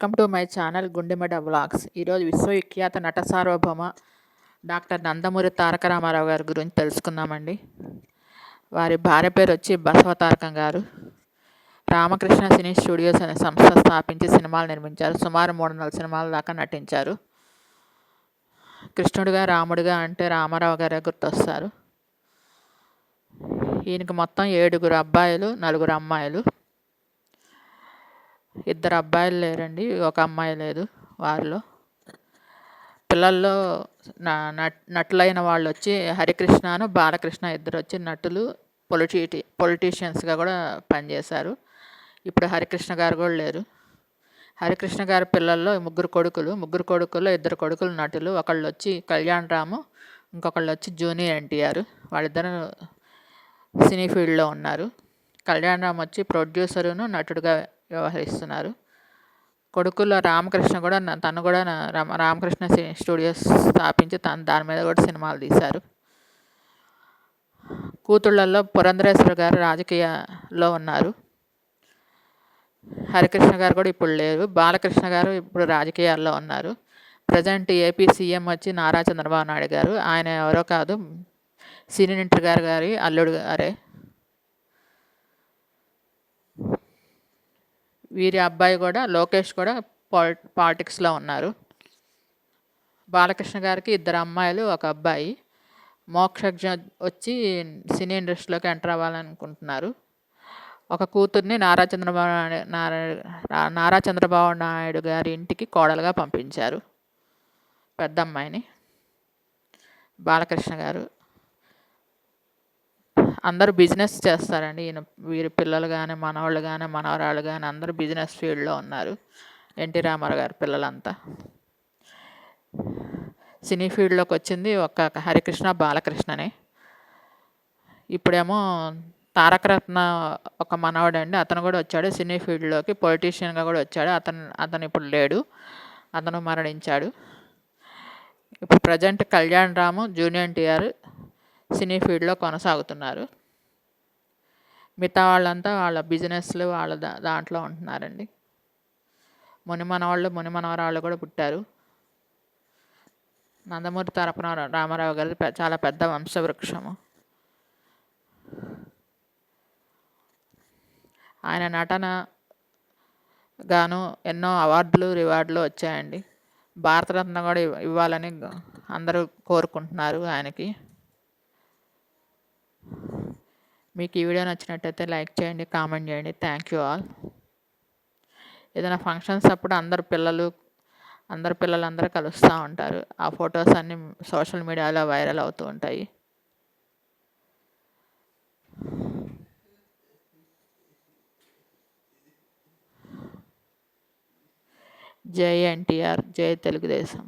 Welcome to my channel గుండెమడ vlogs. ఈరోజు విశ్వవిఖ్యాత నట సార్వభౌమ డాక్టర్ నందమూరి తారక రామారావు గారి గురించి తెలుసుకుందామండి. వారి భార్య పేరు వచ్చి బసవ తారకం గారు. రామకృష్ణ సినీ స్టూడియోస్ అనే సంస్థ స్థాపించి సినిమాలు నిర్మించారు. సుమారు మూడు వందల సినిమాల దాకా నటించారు. కృష్ణుడిగా రాముడిగా అంటే రామారావు గారే గుర్తొస్తారు. ఈయనకు మొత్తం ఏడుగురు అబ్బాయిలు నలుగురు అమ్మాయిలు. ఇద్దరు అబ్బాయిలు లేరండి ఒక అమ్మాయి లేదు వారిలో. పిల్లల్లో నటులైన వాళ్ళు వచ్చి హరికృష్ణను బాలకృష్ణ ఇద్దరు వచ్చి నటులు పొలిటీ పొలిటీషియన్స్గా కూడా పనిచేశారు. ఇప్పుడు హరికృష్ణ గారు కూడా లేరు. హరికృష్ణ గారి పిల్లల్లో ముగ్గురు కొడుకులు ముగ్గురు కొడుకుల్లో ఇద్దరు కొడుకులు నటులు ఒకళ్ళు వచ్చి కళ్యాణ్ రాము ఇంకొకళ్ళు వచ్చి జూనియర్ ఎన్టీఆర్. వాళ్ళిద్దరు సినీ ఫీల్డ్లో ఉన్నారు. కళ్యాణ్ రామ్ వచ్చి ప్రొడ్యూసరును నటుడుగా వ్యవహరిస్తున్నారు. కొడుకుల్లో రామకృష్ణ కూడా తను కూడా రామ రామకృష్ణ స్టూడియోస్ స్థాపించి తను దాని మీద కూడా సినిమాలు తీశారు. కూతుళ్ళల్లో పురంధరేశ్వర గారు రాజకీయాల్లో ఉన్నారు. హరికృష్ణ గారు కూడా ఇప్పుడు లేరు. బాలకృష్ణ గారు ఇప్పుడు రాజకీయాల్లో ఉన్నారు. ప్రజెంట్ ఏపీ సీఎం వచ్చి నారా చంద్రబాబు నాయుడు గారు. ఆయన ఎవరో కాదు సినీ గారు గారి అల్లుడు గారే. వీరి అబ్బాయి కూడా లోకేష్ కూడా పాలి పాలిటిక్స్లో ఉన్నారు. బాలకృష్ణ గారికి ఇద్దరు అమ్మాయిలు ఒక అబ్బాయి. మోక్షజ్ఞ వచ్చి సినీ ఇండస్ట్రీలోకి ఎంటర్ అవ్వాలనుకుంటున్నారు. ఒక కూతుర్ని నారా చంద్రబాబు నారా నారా చంద్రబాబు నాయుడు గారి ఇంటికి కోడలుగా పంపించారు. పెద్ద అమ్మాయిని బాలకృష్ణ గారు అందరూ బిజినెస్ చేస్తారండి. ఈయన వీరి పిల్లలు కానీ మనవాళ్ళు కానీ మనవరాళ్ళు కానీ అందరూ బిజినెస్ ఫీల్డ్లో ఉన్నారు. ఎన్టీ రామారావు గారి పిల్లలంతా. సినీ ఫీల్డ్లోకి వచ్చింది ఒక హరికృష్ణ బాలకృష్ణనే. ఇప్పుడేమో తారకరత్న ఒక మనవడండి. అతను కూడా వచ్చాడు సినీ ఫీల్డ్లోకి. పొలిటీషియన్గా కూడా వచ్చాడు. అతను అతను ఇప్పుడు లేడు. అతను మరణించాడు. ఇప్పుడు present Kalyan Ram junior TR సినీ ఫీల్డ్లో కొనసాగుతున్నారు. మిగతా వాళ్ళంతా వాళ్ళ బిజినెస్లు వాళ్ళ దా దాంట్లో ఉంటున్నారండి. మునిమనవాళ్ళు మునిమనవరాళ్ళు కూడా పుట్టారు. నందమూరి తరపున రామారావు గారి చాలా పెద్ద వంశవృక్షము. ఆయన నటన గాను ఎన్నో అవార్డులు రివార్డులు వచ్చాయండి. భారతరత్న కూడా ఇవ్వాలని అందరూ కోరుకుంటున్నారు ఆయనకి. మీకు ఈ వీడియో నచ్చినట్టయితే లైక్ చేయండి కామెంట్ చేయండి. థ్యాంక్ యూ ఆల్ ఏదైనా ఫంక్షన్స్ అప్పుడు అందరు పిల్లలు అందరు పిల్లలు అందరూ కలుస్తూ ఉంటారు. ఆ ఫొటోస్ అన్నీ సోషల్ మీడియాలో వైరల్ అవుతూ ఉంటాయి. జై ఎన్టీఆర్ జై తెలుగుదేశం.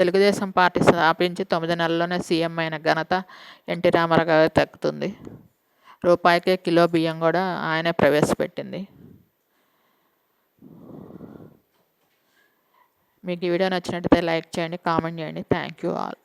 తెలుగుదేశం పార్టీ స్థాపించి తొమ్మిది నెలల్లోనే సీఎం అయిన ఘనత ఎన్టీ రామారావు గారికి తగ్గుతుంది రూపాయికే కిలో బియ్యం కూడా ఆయనే ప్రవేశపెట్టింది. మీకు ఈ వీడియో నచ్చినట్టయితే లైక్ చేయండి కామెంట్ చేయండి. Thank you all.